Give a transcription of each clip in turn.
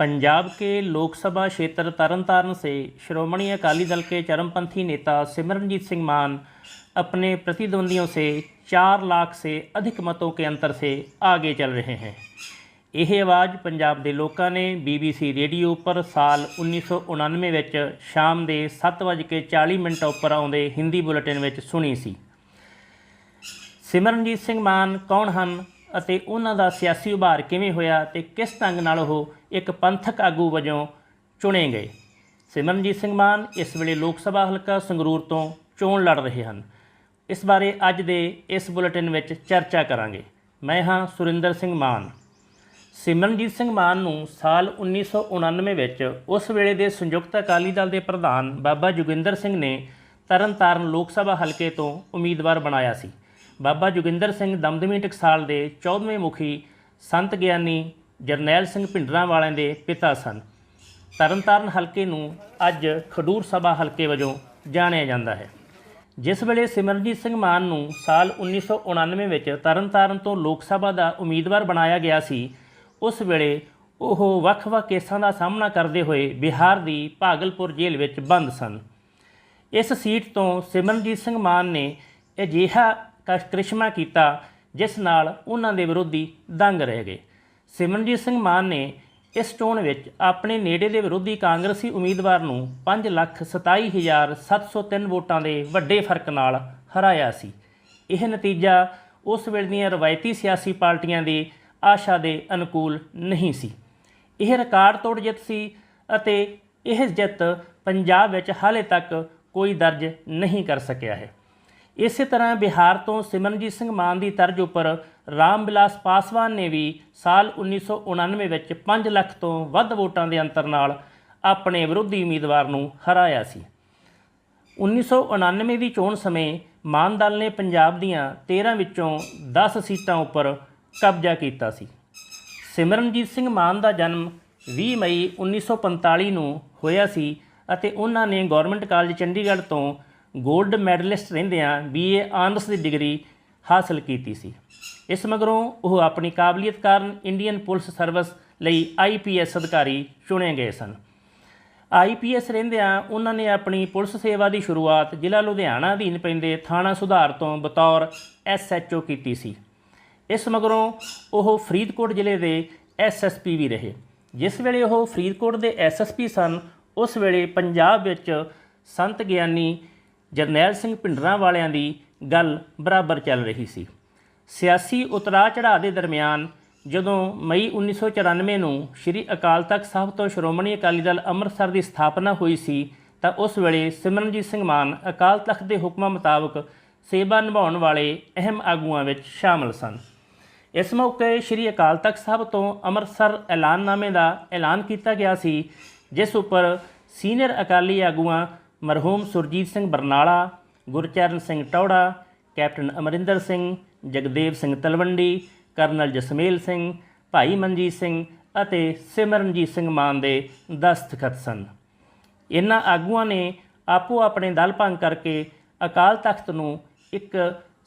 पंजाब के लोकसभा क्षेत्र तरनतारन से श्रोमणी अकाली दल के चरमपंथी नेता सिमरनजीत सिंह मान अपने प्रतिद्वंदियों से चार लाख से अधिक मतों के अंतर से आगे चल रहे हैं ਇਹ ਆਵਾਜ਼ ਪੰਜਾਬ ਦੇ ਲੋਕਾਂ ਨੇ BBC ਰੇਡੀਓ ਉੱਪਰ ਸਾਲ 1999 ਵਿੱਚ ਸ਼ਾਮ ਦੇ 7:40 ਮਿੰਟ ਉੱਪਰ ਆਉਂਦੇ ਹਿੰਦੀ ਬੁਲੇਟਿਨ ਵਿੱਚ ਸੁਣੀ ਸੀ ਸਿਮਰਨਜੀਤ ਸਿੰਘ ਮਾਨ ਕੌਣ ਹਨ ਅਤੇ ਉਹਨਾਂ ਦਾ ਸਿਆਸੀ ਉਭਾਰ ਕਿਵੇਂ ਹੋਇਆ ਤੇ ਕਿਸ ਢੰਗ ਨਾਲ ਉਹ ਇੱਕ ਪੰਥਕ ਆਗੂ ਵਜੋਂ ਚੁਣੇ ਗਏ? ਸਿਮਰਨਜੀਤ ਸਿੰਘ ਮਾਨ ਇਸ ਵੇਲੇ ਲੋਕ ਸਭਾ ਹਲਕਾ ਸੰਗਰੂਰ ਤੋਂ ਚੋਣ ਲੜ ਰਹੇ ਹਨ। ਇਸ ਬਾਰੇ ਅੱਜ ਦੇ ਇਸ ਬੁਲੇਟਿਨ ਵਿੱਚ ਚਰਚਾ ਕਰਾਂਗੇ। ਮੈਂ ਹਾਂ ਸੁਰਿੰਦਰ ਸਿੰਘ ਮਾਨ। ਸਿਮਰਨਜੀਤ ਸਿੰਘ ਮਾਨ ਨੂੰ ਸਾਲ 1999 ਵਿੱਚ ਉਸ ਵੇਲੇ ਦੇ ਸੰਯੁਕਤ ਅਕਾਲੀ ਦਲ ਦੇ ਪ੍ਰਧਾਨ ਬਾਬਾ ਜੋਗਿੰਦਰ ਸਿੰਘ ਨੇ ਤਰਨਤਾਰਨ ਲੋਕ ਸਭਾ ਹਲਕੇ ਤੋਂ ਉਮੀਦਵਾਰ ਬਣਾਇਆ ਸੀ। ਬਾਬਾ ਜੋਗਿੰਦਰ ਸਿੰਘ ਦਮਦਮੀ ਟਕਸਾਲ ਦੇ 14ਵੇਂ ਮੁਖੀ ਸੰਤ ਗਿਆਨੀ ਜਰਨੈਲ ਸਿੰਘ ਭਿੰਡਰਾਂ ਵਾਲਿਆਂ ਦੇ ਪਿਤਾ ਸਨ। ਤਰਨਤਾਰਨ ਹਲਕੇ ਨੂੰ ਅੱਜ ਖਡੂਰ ਸਭਾ ਹਲਕੇ ਵਜੋਂ ਜਾਣਿਆ ਜਾਂਦਾ ਹੈ। ਜਿਸ ਵੇਲੇ ਸਿਮਰਨਜੀਤ ਸਿੰਘ ਮਾਨ ਨੂੰ ਸਾਲ 1999 ਵਿੱਚ ਤਰਨਤਾਰਨ ਤੋਂ ਲੋਕ ਸਭਾ ਦਾ ਉਮੀਦਵਾਰ ਬਣਾਇਆ ਗਿਆ ਸੀ, ਉਸ ਵੇਲੇ ਉਹ ਵੱਖ-ਵੱਖ ਕੇਸਾਂ ਦਾ ਸਾਹਮਣਾ ਕਰਦੇ ਹੋਏ ਬਿਹਾਰ ਦੀ ਭਾਗਲਪੁਰ ਜੇਲ੍ਹ ਵਿੱਚ ਬੰਦ ਸਨ। ਇਸ ਸੀਟ ਤੋਂ ਸਿਮਰਨਜੀਤ ਸਿੰਘ ਮਾਨ ਨੇ ਅਜਿਹਾ ਕ- ਕਰਿਸ਼ਮਾ ਕੀਤਾ, ਜਿਸ ਨਾਲ ਉਹਨਾਂ ਦੇ ਵਿਰੋਧੀ ਦੰਗ ਰਹਿ ਗਏ। ਸਿਮਰਨਜੀਤ ਸਿੰਘ ਮਾਨ ਨੇ ਇਸ ਚੋਣ ਵਿੱਚ ਆਪਣੇ ਨੇੜੇ ਦੇ ਵਿਰੋਧੀ ਕਾਂਗਰਸੀ ਉਮੀਦਵਾਰ ਨੂੰ 527703 ਵੋਟਾਂ ਦੇ ਵੱਡੇ ਫ਼ਰਕ ਨਾਲ ਹਰਾਇਆ ਸੀ। ਇਹ ਨਤੀਜਾ ਉਸ ਵੇਲੇ ਦੀਆਂ ਰਵਾਇਤੀ ਸਿਆਸੀ ਪਾਰਟੀਆਂ ਦੀ ਆਸ਼ਾ ਦੇ ਅਨੁਕੂਲ ਨਹੀਂ ਸੀ। ਇਹ ਰਿਕਾਰਡ ਤੋੜ ਜਿੱਤ ਸੀ ਅਤੇ ਇਹ ਜਿੱਤ ਪੰਜਾਬ ਵਿੱਚ ਹਾਲੇ ਤੱਕ ਕੋਈ ਦਰਜ ਨਹੀਂ ਕਰ ਸਕਿਆ ਹੈ। ਇਸੇ ਤਰ੍ਹਾਂ ਬਿਹਾਰ ਤੋਂ ਸਿਮਰਨਜੀਤ ਸਿੰਘ ਮਾਨ ਦੀ ਤਰਜ਼ ਉੱਪਰ ਰਾਮ ਬਿਲਾਸ ਪਾਸਵਾਨ ਨੇ ਵੀ ਸਾਲ 1999 ਵਿੱਚ 5 ਲੱਖ ਤੋਂ ਵੱਧ ਵੋਟਾਂ ਦੇ ਅੰਤਰ ਨਾਲ ਆਪਣੇ ਵਿਰੋਧੀ ਉਮੀਦਵਾਰ ਨੂੰ ਹਰਾਇਆ ਸੀ। 1999 ਦੀ ਚੋਣ ਸਮੇਂ ਮਾਨ ਦਲ ਨੇ ਪੰਜਾਬ ਦੀਆਂ 13 ਵਿੱਚੋਂ 10 ਸੀਟਾਂ ਉੱਪਰ ਕਬਜ਼ਾ ਕੀਤਾ ਸੀ। ਸਿਮਰਨਜੀਤ ਸਿੰਘ ਮਾਨ ਦਾ ਜਨਮ 20 ਮਈ 1945 ਨੂੰ ਹੋਇਆ ਸੀ ਅਤੇ ਉਹਨਾਂ ਨੇ ਗਵਰਨਮੈਂਟ ਕਾਲਜ ਚੰਡੀਗੜ੍ਹ ਤੋਂ 골ਡ ਮੈਡਲਿਸਟ ਰਹਿੰਦਿਆਂ BA ਆਨਰਸ ਦੀ ਡਿਗਰੀ ਹਾਸਲ ਕੀਤੀ ਸੀ। ਇਸ ਮਗਰੋਂ ਉਹ ਆਪਣੀ ਕਾਬਲੀਅਤ ਕਾਰਨ ਇੰਡੀਅਨ ਪੁਲਿਸ ਸਰਵਿਸ ਲਈ IPS ਅਧਿਕਾਰੀ ਚੁਣੇ ਗਏ ਸਨ। ਆਈਪੀਐਸ ਰਹਿੰਦਿਆਂ ਉਹਨਾਂ ਨੇ ਆਪਣੀ ਪੁਲਿਸ ਸੇਵਾ ਦੀ ਸ਼ੁਰੂਆਤ ਜ਼ਿਲ੍ਹਾ ਲੁਧਿਆਣਾ ਅਧੀਨ ਪੈਂਦੇ ਥਾਣਾ ਸੁਧਾਰ ਤੋਂ ਬਤੌਰ ਐਸਐਚਓ ਕੀਤੀ ਸੀ। ਇਸ ਮਗਰੋਂ ਉਹ ਫਰੀਦਕੋਟ ਜ਼ਿਲ੍ਹੇ ਦੇ ਐਸਐਸਪੀ ਵੀ ਰਹੇ। ਜਿਸ ਵੇਲੇ ਉਹ ਫਰੀਦਕੋਟ ਦੇ ਐਸਐਸਪੀ ਸਨ, ਉਸ ਵੇਲੇ ਪੰਜਾਬ ਵਿੱਚ ਸੰਤ ਗਿਆਨੀ ਜਰਨੈਲ ਸਿੰਘ ਭਿੰਡਰਾਂ ਵਾਲਿਆਂ ਦੀ ਗੱਲ ਬਰਾਬਰ ਚੱਲ ਰਹੀ ਸੀ। ਸਿਆਸੀ ਉਤਰਾਅ ਚੜ੍ਹਾਅ ਦੇ ਦਰਮਿਆਨ ਜਦੋਂ ਮਈ 1994 ਨੂੰ ਸ੍ਰੀ ਅਕਾਲ ਤਖਤ ਸਾਹਿਬ ਤੋਂ ਸ਼੍ਰੋਮਣੀ ਅਕਾਲੀ ਦਲ ਅੰਮ੍ਰਿਤਸਰ ਦੀ ਸਥਾਪਨਾ ਹੋਈ ਸੀ, ਤਾਂ ਉਸ ਵੇਲੇ ਸਿਮਰਨਜੀਤ ਸਿੰਘ ਮਾਨ ਅਕਾਲ ਤਖਤ ਦੇ ਹੁਕਮਾਂ ਮੁਤਾਬਕ ਸੇਵਾ ਨਿਭਾਉਣ ਵਾਲੇ ਅਹਿਮ ਆਗੂਆਂ ਵਿੱਚ ਸ਼ਾਮਲ ਸਨ। ਇਸ ਮੌਕੇ ਸ੍ਰੀ ਅਕਾਲ ਤਖਤ ਸਾਹਿਬ ਤੋਂ ਅੰਮ੍ਰਿਤਸਰ ਐਲਾਨਨਾਮੇ ਦਾ ਐਲਾਨ ਕੀਤਾ ਗਿਆ ਸੀ, ਜਿਸ ਉੱਪਰ ਸੀਨੀਅਰ ਅਕਾਲੀ ਆਗੂਆਂ ਮਰਹੂਮ ਸੁਰਜੀਤ ਸਿੰਘ ਬਰਨਾਲਾ, ਗੁਰਚਰਨ ਸਿੰਘ ਟੌੜਾ, ਕੈਪਟਨ ਅਮਰਿੰਦਰ ਸਿੰਘ, ਜਗਦੇਵ ਸਿੰਘ ਤਲਵੰਡੀ, ਕਰਨਲ ਜਸਮੇਲ ਸਿੰਘ, ਭਾਈ ਮਨਜੀਤ ਸਿੰਘ ਅਤੇ ਸਿਮਰਨਜੀਤ ਸਿੰਘ ਮਾਨ ਦੇ ਦਸਤਖਤ ਸਨ। ਇਹਨਾਂ ਆਗੂਆਂ ਨੇ ਆਪੋ ਆਪਣੇ ਦਲ ਭੰਗ ਕਰਕੇ ਅਕਾਲ ਤਖਤ ਨੂੰ ਇੱਕ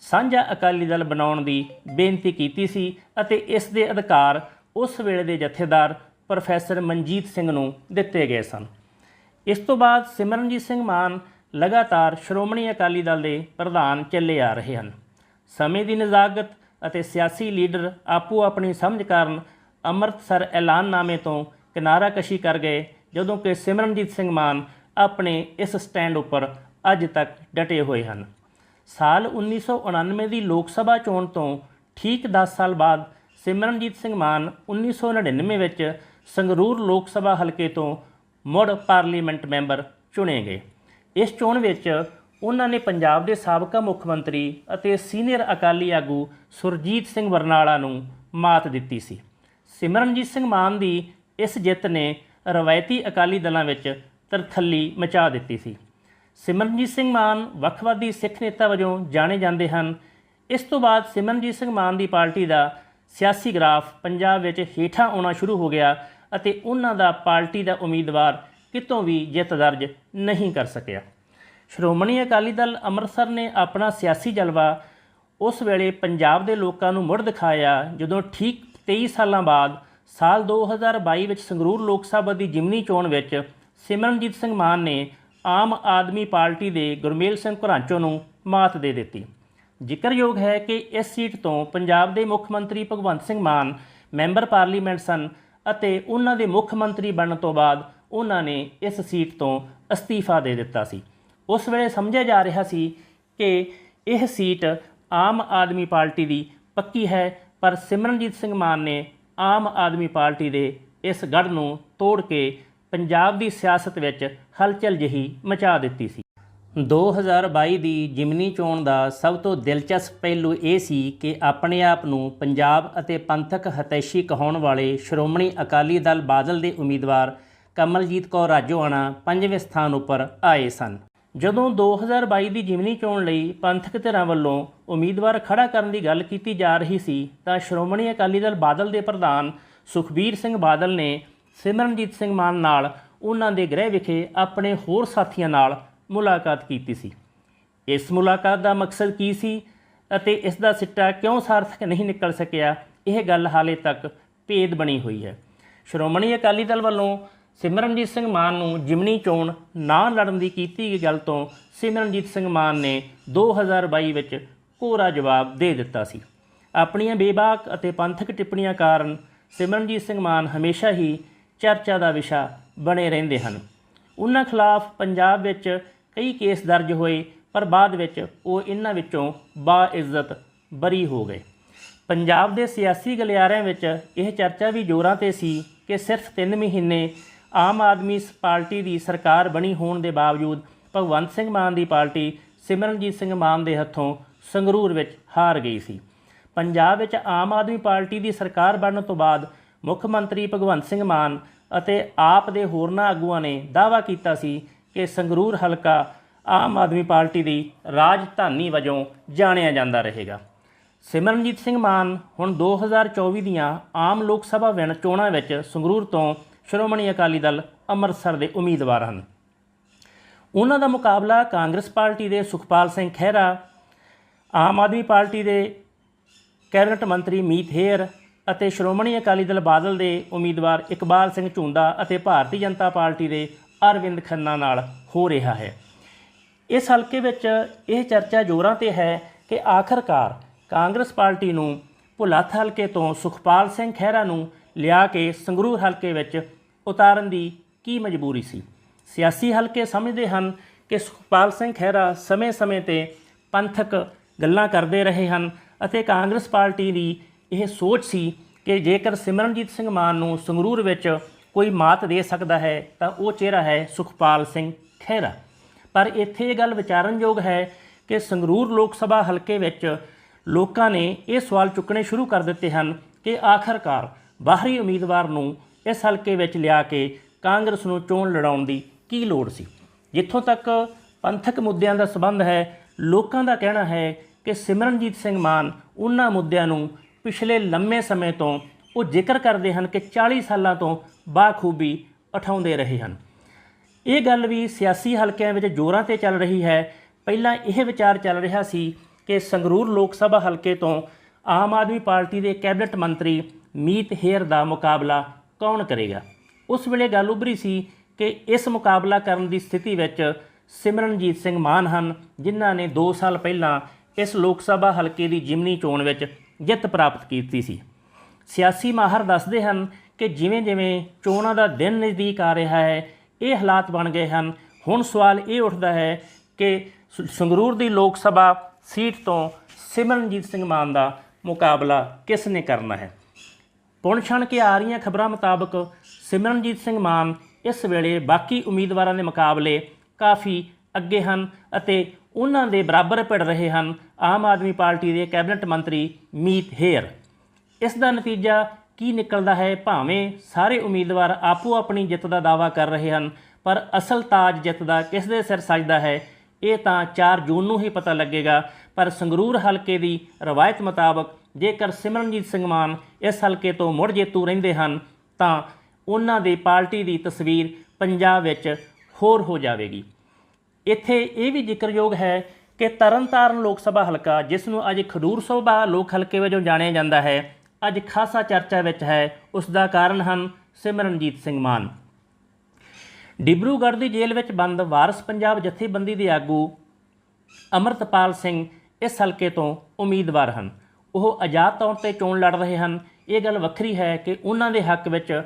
ਸਾਂਝਾ ਅਕਾਲੀ ਦਲ ਬਣਾਉਣ ਦੀ ਬੇਨਤੀ ਕੀਤੀ ਸੀ ਅਤੇ ਇਸ ਦੇ ਅਧਿਕਾਰ ਉਸ ਵੇਲੇ ਦੇ ਜਥੇਦਾਰ ਪ੍ਰੋਫੈਸਰ ਮਨਜੀਤ ਸਿੰਘ ਨੂੰ ਦਿੱਤੇ ਗਏ ਸਨ। ਇਸ ਤੋਂ ਬਾਅਦ ਸਿਮਰਨਜੀਤ ਸਿੰਘ ਮਾਨ ਲਗਾਤਾਰ ਸ਼੍ਰੋਮਣੀ ਅਕਾਲੀ ਦਲ ਦੇ ਪ੍ਰਧਾਨ ਚੱਲੇ ਆ ਰਹੇ ਹਨ। ਸਮੇਂ ਦੀ ਨਜ਼ਾਕਤ ਅਤੇ ਸਿਆਸੀ ਲੀਡਰ ਆਪੋ ਆਪਣੀ ਸਮਝ ਕਾਰਨ ਅੰਮ੍ਰਿਤਸਰ ਐਲਾਨਨਾਮੇ ਤੋਂ ਕਿਨਾਰਾਕਸ਼ੀ ਕਰ ਗਏ, ਜਦੋਂ ਕਿ ਸਿਮਰਨਜੀਤ ਸਿੰਘ ਮਾਨ ਆਪਣੇ ਇਸ ਸਟੈਂਡ ਉੱਪਰ ਅੱਜ ਤੱਕ ਡਟੇ ਹੋਏ ਹਨ। ਸਾਲ 1999 ਦੀ ਲੋਕ ਸਭਾ ਚੋਣ ਤੋਂ ਠੀਕ 10 ਸਾਲ ਬਾਅਦ ਸਿਮਰਨਜੀਤ ਸਿੰਘ ਮਾਨ 1999 ਵਿੱਚ ਸੰਗਰੂਰ ਲੋਕ ਸਭਾ ਹਲਕੇ ਤੋਂ ਮੁੜ ਪਾਰਲੀਮੈਂਟ ਮੈਂਬਰ ਚੁਣੇ ਗਏ। ਇਸ ਚੋਣ ਵਿੱਚ ਉਹਨਾਂ ਨੇ ਪੰਜਾਬ ਦੇ ਸਾਬਕਾ ਮੁੱਖ ਮੰਤਰੀ ਅਤੇ ਸੀਨੀਅਰ ਅਕਾਲੀ ਆਗੂ ਸੁਰਜੀਤ ਸਿੰਘ ਬਰਨਾਲਾ ਨੂੰ ਮਾਤ ਦਿੱਤੀ ਸੀ। ਸਿਮਰਨਜੀਤ ਸਿੰਘ ਮਾਨ ਦੀ ਇਸ ਜਿੱਤ ਨੇ ਰਵਾਇਤੀ ਅਕਾਲੀ ਦਲਾਂ ਵਿੱਚ ਤਰਥੱਲੀ ਮਚਾ ਦਿੱਤੀ ਸੀ। ਸਿਮਰਨਜੀਤ ਸਿੰਘ ਮਾਨ ਵੱਖਵਾਦੀ ਸਿੱਖ ਨੇਤਾ ਵਜੋਂ ਜਾਣੇ ਜਾਂਦੇ ਹਨ। ਇਸ ਤੋਂ ਬਾਅਦ ਸਿਮਰਨਜੀਤ ਸਿੰਘ ਮਾਨ ਦੀ ਪਾਰਟੀ ਦਾ ਸਿਆਸੀ ਗ੍ਰਾਫ ਪੰਜਾਬ ਵਿੱਚ ਹੇਠਾਂ ਆਉਣਾ ਸ਼ੁਰੂ ਹੋ ਗਿਆ ਅਤੇ ਉਹਨਾਂ ਦਾ ਪਾਰਟੀ ਦਾ ਉਮੀਦਵਾਰ ਕਿਤੋਂ ਵੀ ਜਿੱਤ ਦਰਜ ਨਹੀਂ ਕਰ ਸਕਿਆ। ਸ਼੍ਰੋਮਣੀ ਅਕਾਲੀ ਦਲ ਅੰਮ੍ਰਿਤਸਰ ਨੇ ਆਪਣਾ ਸਿਆਸੀ ਜਲਵਾ ਉਸ ਵੇਲੇ ਪੰਜਾਬ ਦੇ ਲੋਕਾਂ ਨੂੰ ਮੁੜ ਦਿਖਾਇਆ, ਜਦੋਂ ਠੀਕ 23 ਸਾਲਾਂ ਬਾਅਦ ਸਾਲ 2022 ਵਿੱਚ ਸੰਗਰੂਰ ਲੋਕ ਸਭਾ ਦੀ ਜਿਮਨੀ ਚੋਣ ਵਿੱਚ ਸਿਮਰਨਜੀਤ ਸਿੰਘ ਮਾਨ ਨੇ ਆਮ ਆਦਮੀ ਪਾਰਟੀ ਦੇ ਗੁਰਮੇਲ ਸਿੰਘ ਘੁਰਾਂਚੋ ਨੂੰ ਮਾਤ ਦੇ ਦਿੱਤੀ। ਜ਼ਿਕਰਯੋਗ ਹੈ ਕਿ ਇਸ ਸੀਟ ਤੋਂ ਪੰਜਾਬ ਦੇ ਮੁੱਖ ਮੰਤਰੀ ਭਗਵੰਤ ਸਿੰਘ ਮਾਨ ਮੈਂਬਰ ਪਾਰਲੀਮੈਂਟ ਸਨ ਅਤੇ ਉਹਨਾਂ ਦੇ ਮੁੱਖ ਮੰਤਰੀ ਬਣਨ ਤੋਂ ਬਾਅਦ ਉਹਨਾਂ ਨੇ ਇਸ ਸੀਟ ਤੋਂ ਅਸਤੀਫਾ ਦੇ ਦਿੱਤਾ ਸੀ। ਉਸ ਵੇਲੇ ਸਮਝਿਆ ਜਾ ਰਿਹਾ ਸੀ ਕਿ ਇਹ ਸੀਟ ਆਮ ਆਦਮੀ ਪਾਰਟੀ ਦੀ ਪੱਕੀ ਹੈ, ਪਰ ਸਿਮਰਨਜੀਤ ਸਿੰਘ ਮਾਨ ਨੇ ਆਮ ਆਦਮੀ ਪਾਰਟੀ ਦੇ ਇਸ ਗੜ੍ਹ ਨੂੰ ਤੋੜ ਕੇ ਪੰਜਾਬ ਦੀ ਸਿਆਸਤ ਵਿੱਚ ਹਲਚਲ ਜਿਹੀ ਮਚਾ ਦਿੱਤੀ ਸੀ। 2022 ਦੀ ਜਿਮਨੀ ਚੋਣ ਦਾ ਸਭ ਤੋਂ ਦਿਲਚਸਪ ਪਹਿਲੂ ਇਹ ਸੀ ਕਿ ਆਪਣੇ ਆਪ ਨੂੰ ਪੰਜਾਬ ਅਤੇ ਪੰਥਕ ਹਤੈਸ਼ੀ ਕਹਾਉਣ ਵਾਲੇ ਸ਼੍ਰੋਮਣੀ ਅਕਾਲੀ ਦਲ ਬਾਦਲ ਦੇ ਉਮੀਦਵਾਰ ਕਮਲਜੀਤ ਕੌਰ ਰਾਜੋਆਣਾ ਪੰਜਵੇਂ ਸਥਾਨ ਉੱਪਰ ਆਏ ਸਨ। ਜਦੋਂ 2022 ਦੀ ਜਿਮਨੀ ਚੋਣ ਲਈ ਪੰਥਕ ਧਿਰਾਂ ਵੱਲੋਂ ਉਮੀਦਵਾਰ ਖੜਾ ਕਰਨ ਦੀ ਗੱਲ ਕੀਤੀ ਜਾ ਰਹੀ ਸੀ, ਤਾਂ ਸ਼੍ਰੋਮਣੀ ਅਕਾਲੀ ਦਲ ਬਾਦਲ ਦੇ ਪ੍ਰਧਾਨ ਸੁਖਬੀਰ ਸਿੰਘ ਬਾਦਲ ਨੇ ਸਿਮਰਨਜੀਤ ਸਿੰਘ ਮਾਨ ਨਾਲ ਉਹਨਾਂ ਦੇ ਗ੍ਰਹਿ ਵਿਖੇ ਆਪਣੇ ਹੋਰ ਸਾਥੀਆਂ ਨਾਲ ਮੁਲਾਕਾਤ ਕੀਤੀ ਸੀ। ਇਸ ਮੁਲਾਕਾਤ ਦਾ ਮਕਸਦ ਕੀ ਸੀ ਅਤੇ ਇਸ ਦਾ ਸਿੱਟਾ ਕਿਉਂ ਸਾਰਥਕ ਨਹੀਂ ਨਿਕਲ ਸਕਿਆ, ਇਹ ਗੱਲ ਹਾਲੇ ਤੱਕ ਭੇਦ ਬਣੀ ਹੋਈ ਹੈ। ਸ਼੍ਰੋਮਣੀ ਅਕਾਲੀ ਦਲ ਵੱਲੋਂ ਸਿਮਰਨਜੀਤ ਸਿੰਘ ਮਾਨ ਨੂੰ ਜਿਮਨੀ ਚੋਣ ਨਾ ਲੜਨ ਦੀ ਕੀਤੀ ਗਈ ਗੱਲ ਤੋਂ ਸਿਮਰਨਜੀਤ ਸਿੰਘ ਮਾਨ ਨੇ 2022 ਵਿੱਚ ਕੋਰਾ ਜਵਾਬ ਦੇ ਦਿੱਤਾ ਸੀ। ਆਪਣੀਆਂ ਬੇਬਾਕ ਅਤੇ ਪੰਥਕ ਟਿੱਪਣੀਆਂ ਕਾਰਨ ਸਿਮਰਨਜੀਤ ਸਿੰਘ ਮਾਨ ਹਮੇਸ਼ਾ ਹੀ ਚਰਚਾ ਦਾ ਵਿਸ਼ਾ ਬਣੇ ਰਹਿੰਦੇ ਹਨ। ਉਹਨਾਂ ਖਿਲਾਫ ਪੰਜਾਬ ਵਿੱਚ ਕਈ ਕੇਸ ਦਰਜ ਹੋਏ, ਪਰ ਬਾਅਦ ਵਿੱਚ ਉਹ ਇਹਨਾਂ ਵਿੱਚੋਂ ਬਾਇੱਜ਼ਤ ਬਰੀ ਹੋ ਗਏ। ਪੰਜਾਬ ਦੇ ਸਿਆਸੀ ਗਲਿਆਰਿਆਂ ਵਿੱਚ ਇਹ ਚਰਚਾ ਵੀ ਜ਼ੋਰਾਂ ਤੇ ਸੀ ਕਿ ਸਿਰਫ 3 ਮਹੀਨੇ ਆਮ ਆਦਮੀ ਸ- ਪਾਰਟੀ ਦੀ ਸਰਕਾਰ ਬਣੀ ਹੋਣ ਦੇ ਬਾਵਜੂਦ ਭਗਵੰਤ ਸਿੰਘ ਮਾਨ ਦੀ ਪਾਰਟੀ ਸਿਮਰਨਜੀਤ ਸਿੰਘ ਮਾਨ ਦੇ ਹੱਥੋਂ ਸੰਗਰੂਰ ਵਿੱਚ ਹਾਰ ਗਈ ਸੀ। ਪੰਜਾਬ ਵਿੱਚ ਆਮ ਆਦਮੀ ਪਾਰਟੀ ਦੀ ਸਰਕਾਰ ਬਣਨ ਤੋਂ ਬਾਅਦ ਮੁੱਖ ਮੰਤਰੀ ਭਗਵੰਤ ਸਿੰਘ ਮਾਨ ਅਤੇ ਆਪ ਦੇ ਹੋਰਨਾਂ ਆਗੂਆਂ ਨੇ ਦਾਅਵਾ ਕੀਤਾ ਸੀ ਕਿ ਸੰਗਰੂਰ ਹਲਕਾ ਆਮ ਆਦਮੀ ਪਾਰਟੀ ਦੀ ਰਾਜਧਾਨੀ ਵਜੋਂ ਜਾਣਿਆ ਜਾਂਦਾ ਰਹੇਗਾ। ਸਿਮਰਨਜੀਤ ਸਿੰਘ ਮਾਨ ਹੁਣ 2024 ਦੀਆਂ ਆਮ ਲੋਕ ਸਭਾ ਵਿਣ ਚੋਣਾਂ ਵਿੱਚ ਸੰਗਰੂਰ ਤੋਂ ਸ਼੍ਰੋਮਣੀ ਅਕਾਲੀ ਦਲ ਅੰਮ੍ਰਿਤਸਰ ਦੇ ਉਮੀਦਵਾਰ ਹਨ। ਉਹਨਾਂ ਦਾ ਮੁਕਾਬਲਾ ਕਾਂਗਰਸ ਪਾਰਟੀ ਦੇ ਸੁਖਪਾਲ ਸਿੰਘ ਖਹਿਰਾ, ਆਮ ਆਦਮੀ ਪਾਰਟੀ ਦੇ ਕੈਬਨਿਟ ਮੰਤਰੀ ਮੀਤ ਹੇਰ ਅਤੇ ਸ਼੍ਰੋਮਣੀ ਅਕਾਲੀ ਦਲ ਬਾਦਲ ਦੇ ਉਮੀਦਵਾਰ ਇਕਬਾਲ ਸਿੰਘ ਝੁੰਦਾ ਅਤੇ ਭਾਰਤੀ ਜਨਤਾ ਪਾਰਟੀ ਦੇ ਅਰਵਿੰਦ ਖੰਨਾ ਨਾਲ ਹੋ ਰਿਹਾ ਹੈ। ਇਸ ਹਲਕੇ ਵਿੱਚ ਇਹ ਚਰਚਾ ਜ਼ੋਰਾਂ ਤੇ ਹੈ ਕਿ ਆਖਰਕਾਰ ਕਾਂਗਰਸ ਪਾਰਟੀ ਨੂੰ ਭੁਲੱਥ ਹਲਕੇ ਤੋਂ ਸੁਖਪਾਲ ਸਿੰਘ ਖਹਿਰਾ ਨੂੰ ਲਿਆ ਕੇ ਸੰਗਰੂਰ ਹਲਕੇ ਵਿੱਚ ਉਤਾਰਨ ਦੀ ਕੀ ਮਜਬੂਰੀ ਸੀ? ਸਿਆਸੀ ਹਲਕੇ ਸਮਝਦੇ ਹਨ ਕਿ ਸੁਖਪਾਲ ਸਿੰਘ ਖਹਿਰਾ ਸਮੇਂ-ਸਮੇਂ ਤੇ ਪੰਥਕ ਗੱਲਾਂ ਕਰਦੇ ਰਹੇ ਹਨ ਅਤੇ ਕਾਂਗਰਸ ਪਾਰਟੀ ਦੀ ਇਹ ਸੋਚ ਸੀ ਕਿ ਜੇਕਰ ਸਿਮਰਨਜੀਤ ਸਿੰਘ ਮਾਨ ਨੂੰ ਸੰਗਰੂਰ ਵਿੱਚ ਕੋਈ ਮਾਤ ਦੇ ਸਕਦਾ ਹੈ ਤਾਂ ਉਹ ਚਿਹਰਾ ਹੈ ਸੁਖਪਾਲ ਸਿੰਘ ਖਹਿਰਾ ਪਰ ਇੱਥੇ ਇਹ ਗੱਲ ਵਿਚਾਰਨਯੋਗ ਹੈ ਕਿ ਸੰਗਰੂਰ ਲੋਕ ਸਭਾ ਹਲਕੇ ਵਿੱਚ ਲੋਕਾਂ ਨੇ ਇਹ ਸਵਾਲ ਚੁੱਕਣੇ ਸ਼ੁਰੂ ਕਰ ਦਿੱਤੇ ਹਨ ਕਿ ਆਖਰਕਾਰ ਬਾਹਰੀ ਉਮੀਦਵਾਰ ਨੂੰ ਇਸ ਹਲਕੇ ਵਿੱਚ ਲਿਆ ਕੇ ਕਾਂਗਰਸ ਨੂੰ ਚੋਣ ਲੜਾਉਣ ਦੀ ਕੀ ਲੋੜ ਸੀ? ਜਿੱਥੋਂ ਤੱਕ ਪੰਥਕ ਮੁੱਦਿਆਂ ਦਾ ਸਬੰਧ ਹੈ, ਲੋਕਾਂ ਦਾ ਕਹਿਣਾ ਹੈ ਕਿ ਸਿਮਰਨਜੀਤ ਸਿੰਘ ਮਾਨ ਉਹਨਾਂ ਮੁੱਦਿਆਂ ਨੂੰ ਪਿਛਲੇ ਲੰਮੇ ਸਮੇਂ ਤੋਂ ਉਹ ਜ਼ਿਕਰ ਕਰਦੇ ਹਨ ਕਿ 40 ਸਾਲਾਂ ਤੋਂ ਬਾਖੂਬੀ ਉਠਾਉਂਦੇ ਰਹੇ ਹਨ। ਇਹ ਗੱਲ ਵੀ ਸਿਆਸੀ ਹਲਕਿਆਂ ਵਿੱਚ ਜ਼ੋਰਾਂ ਤੇ ਚੱਲ ਰਹੀ ਹੈ। ਪਹਿਲਾਂ ਇਹ ਵਿਚਾਰ ਚੱਲ ਰਿਹਾ ਸੀ ਕਿ ਸੰਗਰੂਰ ਲੋਕ ਸਭਾ ਹਲਕੇ ਤੋਂ ਆਮ ਆਦਮੀ ਪਾਰਟੀ ਦੇ ਕੈਬਨਿਟ ਮੰਤਰੀ ਮੀਤ ਹੇਰ ਦਾ ਮੁਕਾਬਲਾ ਕੌਣ ਕਰੇਗਾ? ਉਸ ਵੇਲੇ ਗੱਲ ਉਭਰੀ ਸੀ ਕਿ ਇਸ ਮੁਕਾਬਲਾ ਕਰਨ ਦੀ ਸਥਿਤੀ ਵਿੱਚ ਸਿਮਰਨਜੀਤ ਸਿੰਘ ਮਾਨ ਹਨ, ਜਿਨ੍ਹਾਂ ਨੇ 2 ਸਾਲ ਪਹਿਲਾਂ ਇਸ ਲੋਕ ਸਭਾ ਹਲਕੇ ਦੀ ਜਿਮਨੀ ਚੋਣ ਵਿੱਚ ਜਿੱਤ ਪ੍ਰਾਪਤ ਕੀਤੀ ਸੀ। ਸਿਆਸੀ ਮਾਹਰ ਦੱਸਦੇ ਹਨ ਕਿ ਜਿਵੇਂ-ਜਿਵੇਂ ਚੋਣਾਂ ਦਾ ਦਿਨ ਨਜ਼ਦੀਕ ਆ ਰਿਹਾ ਹੈ, ਇਹ ਹਾਲਾਤ ਬਣ ਗਏ ਹਨ। ਹੁਣ ਸਵਾਲ ਇਹ ਉੱਠਦਾ ਹੈ ਕਿ ਸ- ਸੰਗਰੂਰ ਦੀ ਲੋਕ ਸਭਾ ਸੀਟ ਤੋਂ ਸਿਮਰਨਜੀਤ ਸਿੰਘ ਮਾਨ ਦਾ ਮੁਕਾਬਲਾ ਕਿਸ ਨੇ ਕਰਨਾ ਹੈ? ਪੁਣ ਛਣ ਕੇ ਆ ਰਹੀਆਂ ਖਬਰਾਂ ਮੁਤਾਬਕ ਸਿਮਰਨਜੀਤ ਸਿੰਘ ਮਾਨ ਇਸ ਵੇਲੇ ਬਾਕੀ ਉਮੀਦਵਾਰਾਂ ਦੇ ਮੁਕਾਬਲੇ ਕਾਫੀ ਅੱਗੇ ਹਨ ਅਤੇ ਉਹਨਾਂ ਦੇ ਬਰਾਬਰ ਭਿੜ ਰਹੇ ਹਨ। ਆਮ ਆਦਮੀ ਪਾਰਟੀ ਦੇ ਕੈਬਨਿਟ ਮੰਤਰੀ ਮੀਤ ਹੇਅਰ। ਇਸ ਦਾ ਨਤੀਜਾ ਕੀ ਨਿਕਲਦਾ ਹੈ? ਭਾਵੇਂ ਸਾਰੇ ਉਮੀਦਵਾਰ ਆਪੋ ਆਪਣੀ ਜਿੱਤ ਦਾ ਦਾਅਵਾ ਕਰ ਰਹੇ ਹਨ, ਪਰ ਅਸਲ ਤਾਜ ਜਿੱਤ ਦਾ ਕਿਸ ਦੇ ਸਿਰ ਸਜਦਾ ਹੈ? ਇਹ ਤਾਂ 4 ਜੂਨ ਨੂੰ ਹੀ ਪਤਾ ਲੱਗੇਗਾ, ਪਰ ਸੰਗਰੂਰ ਹਲਕੇ ਦੀ ਰਵਾਇਤ ਮੁਤਾਬਕ ਜੇਕਰ ਸਿਮਰਨਜੀਤ ਸਿੰਘ ਮਾਨ ਇਸ ਹਲਕੇ ਤੋਂ ਮੁੜ ਜੇਤੂ ਰਹਿੰਦੇ ਹਨ, ਤਾਂ ਉਹਨਾਂ ਦੀ ਪਾਰਟੀ ਦੀ ਤਸਵੀਰ ਪੰਜਾਬ ਵਿੱਚ ਹੋਰ ਹੋ ਜਾਵੇਗੀ। ਇੱਥੇ ਇਹ ਵੀ ਜ਼ਿਕਰਯੋਗ ਹੈ ਕਿ ਤਰਨਤਾਰਨ ਲੋਕ ਸਭਾ ਹਲਕਾ, ਜਿਸ ਨੂੰ ਅੱਜ ਖਡੂਰ ਸਭਾ ਲੋਕ ਹਲਕੇ ਵਜੋਂ ਜਾਣਿਆ ਜਾਂਦਾ ਹੈ ਅੱਜ ਖਾਸਾ ਚਰਚਾ ਵਿੱਚ ਹੈ। ਉਸ ਦਾ ਕਾਰਨ ਹਨ ਸਿਮਰਨਜੀਤ ਸਿੰਘ ਮਾਨ। ਡਿਬਰੂਗੜ੍ਹ ਦੀ ਜੇਲ੍ਹ ਵਿੱਚ ਬੰਦ ਵਾਰਸ ਪੰਜਾਬ ਜਥੇਬੰਦੀ ਦੇ ਆਗੂ ਅਮਰਤਪਾਲ ਸਿੰਘ ਇਸ ਹਲਕੇ ਤੋਂ ਉਮੀਦਵਾਰ ਹਨ। ਉਹ ਆਜ਼ਾਦ ਤੌਰ ਤੇ ਚੋਣ ਲੜ ਰਹੇ ਹਨ। ਇਹ ਗੱਲ ਵੱਖਰੀ ਹੈ ਕਿ ਉਹਨਾਂ ਦੇ ਹੱਕ ਵਿੱਚ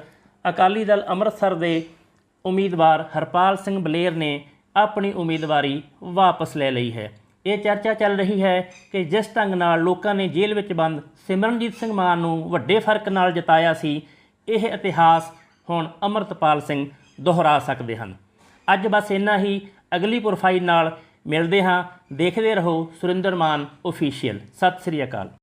ਅਕਾਲੀ ਦਲ ਅੰਮ੍ਰਿਤਸਰ ਦੇ ਉਮੀਦਵਾਰ ਹਰਪਾਲ ਸਿੰਘ ਬਲੇਰ ਨੇ ਆਪਣੀ ਉਮੀਦਵਾਰੀ ਵਾਪਸ ਲੈ ਲਈ ਹੈ। ਇਹ ਚਰਚਾ ਚੱਲ ਰਹੀ ਹੈ ਕਿ ਜਿਸ ਢੰਗ ਨਾਲ ਲੋਕਾਂ ਨੇ ਜੇਲ੍ਹ ਵਿੱਚ ਬੰਦ ਸਿਮਰਨਜੀਤ ਸਿੰਘ ਮਾਨ ਨੂੰ ਵੱਡੇ ਫ਼ਰਕ ਨਾਲ ਜਿਤਾਇਆ ਸੀ, ਇਹ ਇਤਿਹਾਸ ਹੁਣ ਅਮਰਤਪਾਲ ਸਿੰਘ ਦੁਹਰਾ ਸਕਦੇ ਹਨ। ਅੱਜ ਬਸ ਇੰਨਾ ਹੀ। ਅਗਲੀ ਪ੍ਰੋਫਾਈਲ ਨਾਲ ਮਿਲਦੇ ਹਾਂ। ਦੇਖਦੇ ਰਹੋ ਸੁਰਿੰਦਰ ਮਾਨ ਅਫੀਸ਼ੀਅਲ ਸਤਿ ਸ੍ਰੀ ਅਕਾਲ।